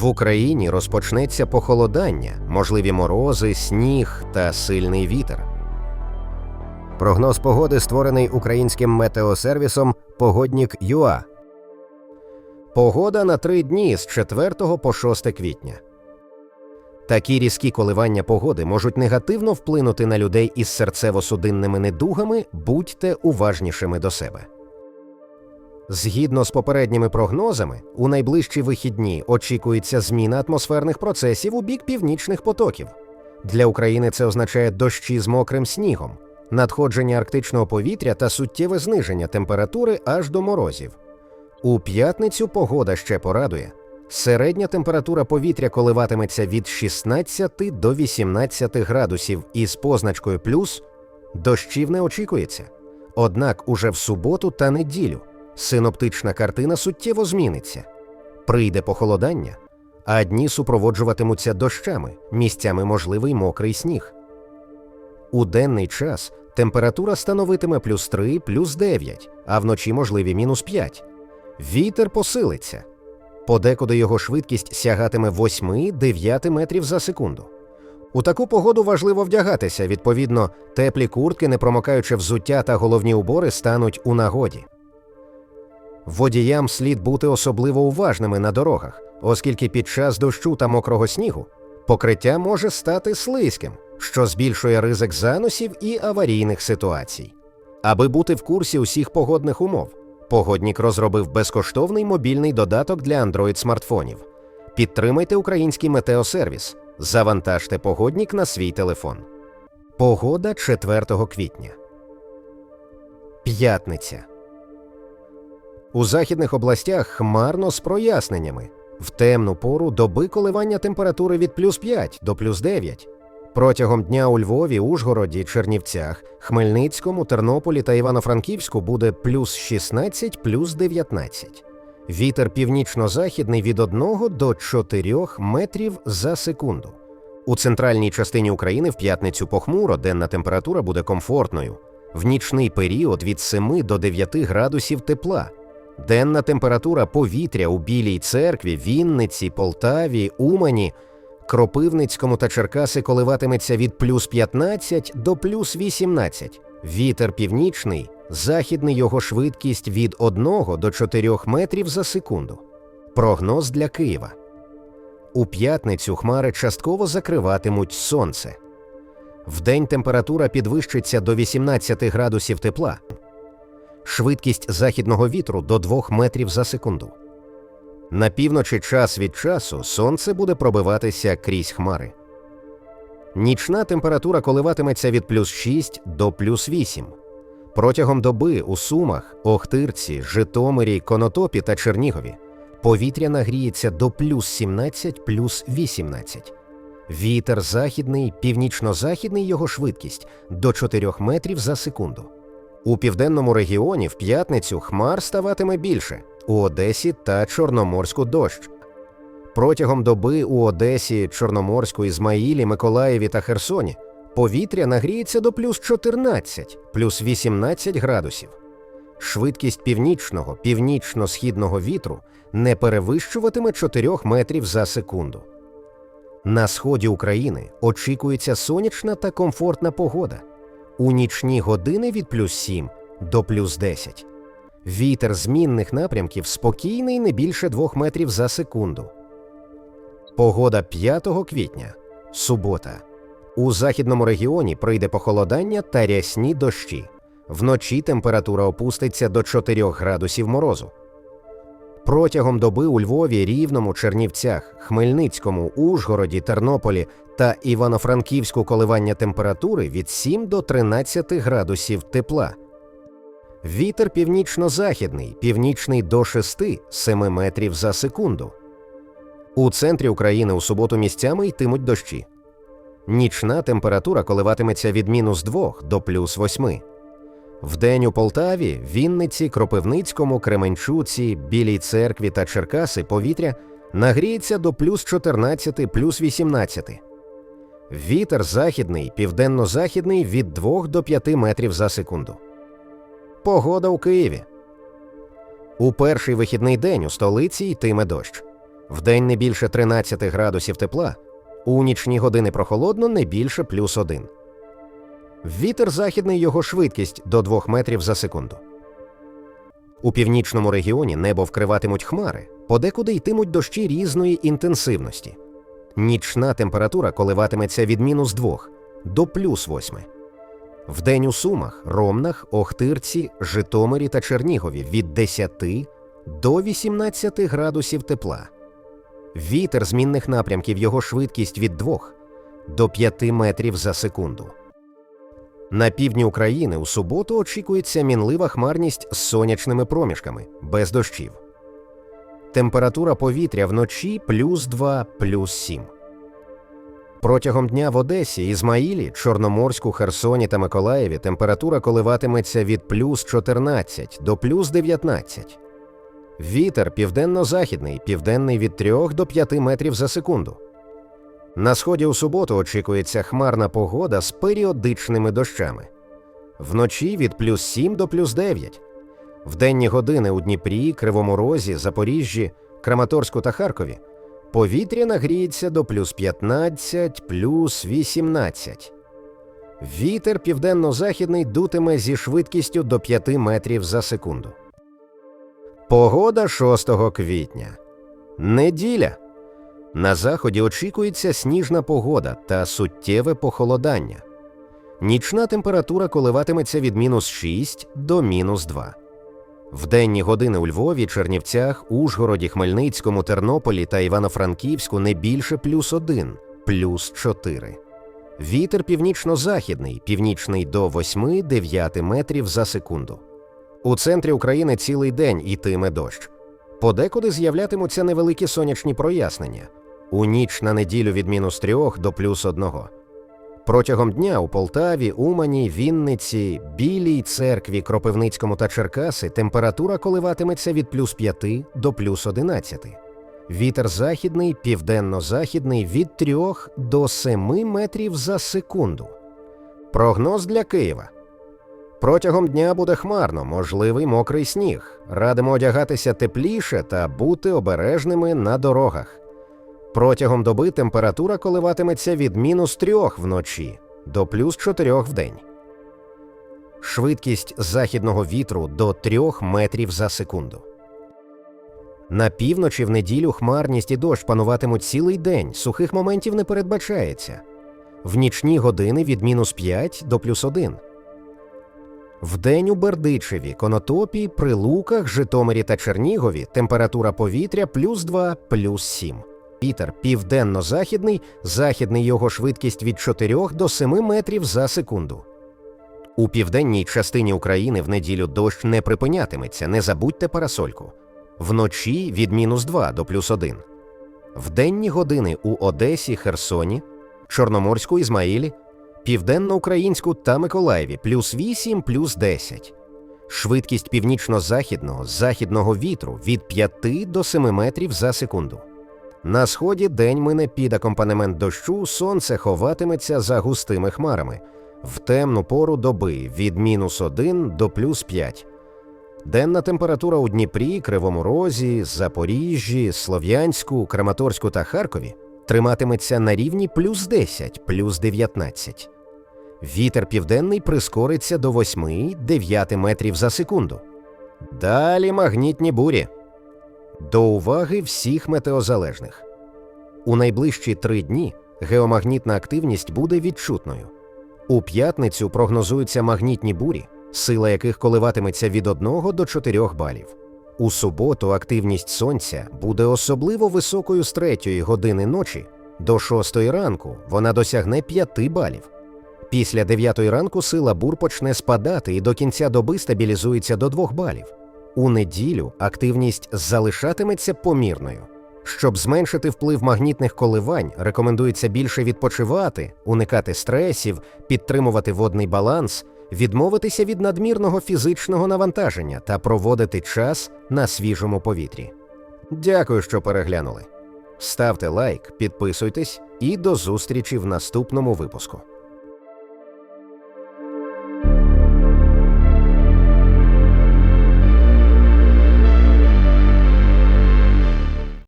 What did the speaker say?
В Україні розпочнеться похолодання, можливі морози, сніг та сильний вітер. Прогноз погоди створений українським метеосервісом Погоднік ЮА. Погода на три дні з 4 по 6 квітня. Такі різкі коливання погоди можуть негативно вплинути на людей із серцево-судинними недугами, будьте уважнішими до себе. Згідно з попередніми прогнозами, у найближчі вихідні очікується зміна атмосферних процесів у бік північних потоків. Для України це означає дощі з мокрим снігом, надходження арктичного повітря та суттєве зниження температури аж до морозів. У п'ятницю погода ще порадує. Середня температура повітря коливатиметься від 16 до 18 градусів із позначкою плюс, дощів не очікується. Однак уже в суботу та неділю синоптична картина суттєво зміниться. Прийде похолодання, а дні супроводжуватимуться дощами, місцями можливий мокрий сніг. У денний час температура становитиме плюс 3, плюс 9, а вночі можливі мінус 5. Вітер посилиться. Подекуди його швидкість сягатиме 8-9 метрів за секунду. У таку погоду важливо вдягатися, відповідно, теплі куртки, не промокаючи взуття та головні убори, стануть у нагоді. Водіям слід бути особливо уважними на дорогах, оскільки під час дощу та мокрого снігу покриття може стати слизьким, що збільшує ризик заносів і аварійних ситуацій. Аби бути в курсі усіх погодних умов, Погоднік розробив безкоштовний мобільний додаток для Android смартфонів. Підтримайте український метеосервіс. Завантажте погоднік на свій телефон. Погода 4 квітня. П'ятниця. У західних областях хмарно з проясненнями. В темну пору доби коливання температури від плюс 5 до плюс 9. Протягом дня у Львові, Ужгороді, Чернівцях, Хмельницькому, Тернополі та Івано-Франківську буде плюс 16, плюс 19. Вітер північно-західний від 1 до 4 метрів за секунду. У центральній частині України в п'ятницю похмуро денна температура буде комфортною. В нічний період від 7 до 9 градусів тепла. Денна температура повітря у Білій церкві, Вінниці, Полтаві, Умані – Кропивницькому та Черкаси коливатиметься від плюс 15 до плюс 18. Вітер північний, західний його швидкість від 1 до 4 метрів за секунду. Прогноз для Києва. У п'ятницю хмари частково закриватимуть сонце. Вдень температура підвищиться до 18 градусів тепла, швидкість західного вітру до 2 метрів за секунду. На півночі час від часу сонце буде пробиватися крізь хмари. Нічна температура коливатиметься від плюс 6 до плюс 8. Протягом доби у Сумах, Охтирці, Житомирі, Конотопі та Чернігові повітря нагріється до плюс 17 плюс 18. Вітер західний, північно-західний його швидкість до 4 метрів за секунду. У південному регіоні в п'ятницю хмар ставатиме більше у Одесі та Чорноморську дощ. Протягом доби у Одесі, Чорноморську, Ізмаїлі, Миколаєві та Херсоні повітря нагріється до плюс 14, плюс 18 градусів. Швидкість північного, північно-східного вітру не перевищуватиме 4 метрів за секунду. На сході України очікується сонячна та комфортна погода. У нічні години від плюс 7 до плюс 10. Вітер змінних напрямків спокійний не більше 2 метрів за секунду. Погода 5 квітня. Субота. У західному регіоні прийде похолодання та рясні дощі. Вночі температура опуститься до 4 градусів морозу. Протягом доби у Львові, Рівному, Чернівцях, Хмельницькому, Ужгороді, Тернополі та Івано-Франківську коливання температури від 7 до 13 градусів тепла. Вітер північно-західний, північний до 6-7 метрів за секунду. У центрі України у суботу місцями йтимуть дощі. Нічна температура коливатиметься від мінус 2 до плюс 8. Вдень у Полтаві, Вінниці, Кропивницькому, Кременчуці, Білій церкві та Черкаси повітря нагріється до плюс 14 плюс 18. Вітер західний, південно-західний від 2 до 5 метрів за секунду. Погода у Києві. У перший вихідний день у столиці йтиме дощ. Вдень не більше 13 градусів тепла, у нічні години прохолодно не більше плюс 1. Вітер західний його швидкість до 2 метрів за секунду. У північному регіоні небо вкриватимуть хмари, подекуди йтимуть дощі різної інтенсивності. Нічна температура коливатиметься від мінус 2 до плюс 8. Вдень у Сумах, Ромнах, Охтирці, Житомирі та Чернігові від 10 до 18 градусів тепла. Вітер змінних напрямків його швидкість від 2 до 5 метрів за секунду. На півдні України у суботу очікується мінлива хмарність з сонячними проміжками, без дощів. Температура повітря вночі плюс 2, плюс 7. Протягом дня в Одесі, Ізмаїлі, Чорноморську, Херсоні та Миколаєві температура коливатиметься від плюс 14 до плюс 19. Вітер південно-західний, південний від 3 до 5 метрів за секунду. На сході у суботу очікується хмарна погода з періодичними дощами. Вночі від плюс 7 до плюс 9. В денні години у Дніпрі, Кривому Розі, Запоріжжі, Краматорську та Харкові повітря нагріється до плюс 15, плюс 18. Вітер південно-західний дутиме зі швидкістю до 5 метрів за секунду. Погода 6 квітня. Неділя. На заході очікується сніжна погода та суттєве похолодання. Нічна температура коливатиметься від мінус 6 до мінус 2. В денні години у Львові, Чернівцях, Ужгороді, Хмельницькому, Тернополі та Івано-Франківську не більше плюс 1, плюс 4. Вітер північно-західний, північний до 8-9 метрів за секунду. У центрі України цілий день ітиме дощ. Подекуди з'являтимуться невеликі сонячні прояснення. У ніч на неділю від мінус 3 до плюс 1. Протягом дня у Полтаві, Умані, Вінниці, Білій церкві, Кропивницькому та Черкаси температура коливатиметься від плюс 5 до плюс 11. Вітер західний, південно-західний від 3 до 7 метрів за секунду. Прогноз для Києва. Протягом дня буде хмарно, можливий мокрий сніг. Радимо одягатися тепліше та бути обережними на дорогах. Протягом доби температура коливатиметься від мінус 3 вночі до плюс 4 вдень. Швидкість західного вітру до 3 метрів за секунду. На півночі в неділю хмарність і дощ пануватимуть цілий день, сухих моментів не передбачається. В нічні години від мінус 5 до плюс 1. Вдень у Бердичеві, Конотопі, Прилуках, Житомирі та Чернігові температура повітря плюс 2, плюс 7. Вітер південно-західний, західний його швидкість від 4 до 7 метрів за секунду. У південній частині України в неділю дощ не припинятиметься, не забудьте парасольку. Вночі від мінус 2 до плюс 1. В денні години у Одесі, Херсоні, Чорноморську Ізмаїлі, Південно-Українську та Миколаєві плюс 8, плюс 10. Швидкість північно-західного західного вітру від 5 до 7 метрів за секунду. На сході день мине під акомпанемент дощу, сонце ховатиметься за густими хмарами в темну пору доби від мінус 1 до плюс 5. Денна температура у Дніпрі, Кривому Розі, Запоріжжі, Слов'янську, Краматорську та Харкові триматиметься на рівні плюс 10, плюс 19. Вітер південний прискориться до 8-9 метрів за секунду. Далі магнітні бурі. До уваги всіх метеозалежних. У найближчі три дні геомагнітна активність буде відчутною. У п'ятницю прогнозуються магнітні бурі, сила яких коливатиметься від 1 до 4 балів. У суботу активність сонця буде особливо високою з 3 години ночі до 6 ранку вона досягне 5 балів. Після 9 ранку сила бур почне спадати і до кінця доби стабілізується до 2 балів. У неділю активність залишатиметься помірною. Щоб зменшити вплив магнітних коливань, рекомендується більше відпочивати, уникати стресів, підтримувати водний баланс, відмовитися від надмірного фізичного навантаження та проводити час на свіжому повітрі. Дякую, що переглянули. Ставте лайк, підписуйтесь і до зустрічі в наступному випуску.